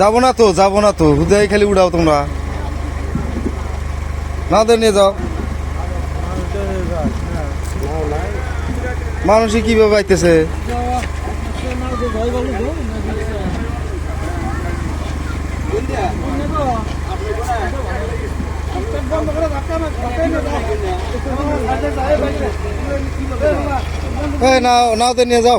যাব না তো, যাব না তো। হুদাই খালি উড়াও তোমরা। না তো নিয়ে যাও। মানুষই কীভাবে আইতেছে এই, নাও নিয়ে যাও।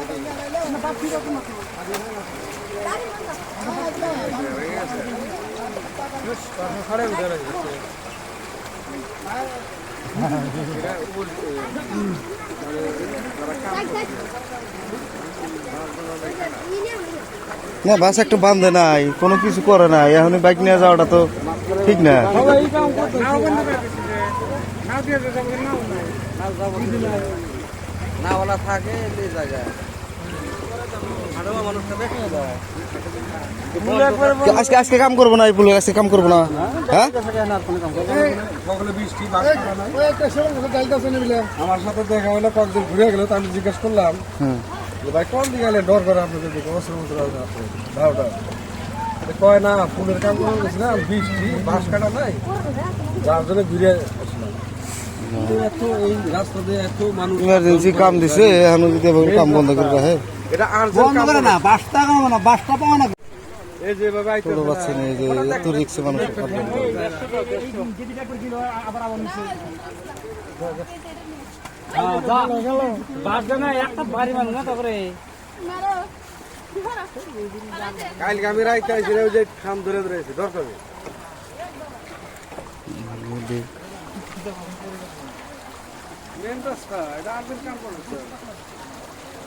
না, বাস একটা বান্ধে নাই, কোনো কিছু করে নাই এখন বাইক নিয়ে যাওয়াটা তো ঠিক না। না, ওলা থাকে জায়গায়। আজকে আজকে কাম করব না এই পুলের আজকে কাম করব না। হ্যাঁ? আমার সাথে দেখা হলো কয়েকদিন ঘুরে গেল তো আমি জিজ্ঞেস করলাম। ভাই কোন দিকে গেলে ডর করে আপনাদের দিকে? মতো আছে কয় না ফুলের কাম করে গেছিলাম বৃষ্টি বাঁশ কাটা নাই। যার জন্য ঘুরে ইমার্জেন্সি কাম দিছে এখন কাম বন্ধ করবে হ্যাঁ এটা বন্ধ করে না বাসটা কামাবো না বাসটা পাবো না। এই যে বাবা আইতে টোটো পাচ্ছে না এই যে এত রিক্সে মানুষ কালকে আমি রাইতে আইছি ওই যে খাম ধরে ধরেছি দরকার মেন রাস্তা এটা আর কাম করছে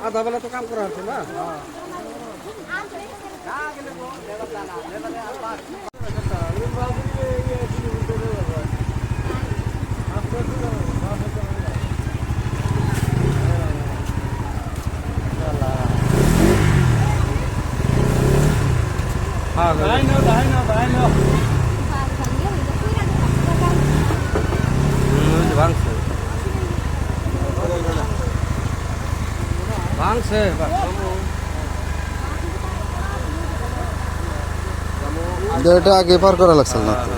আধা বেলা তো কাম করা হচ্ছে না ভাঙছে ভাঙছে এটা আগে পার করা লাগছিল না তো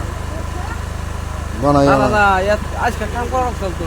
বানাই না না না আজকে কাম করা চলতো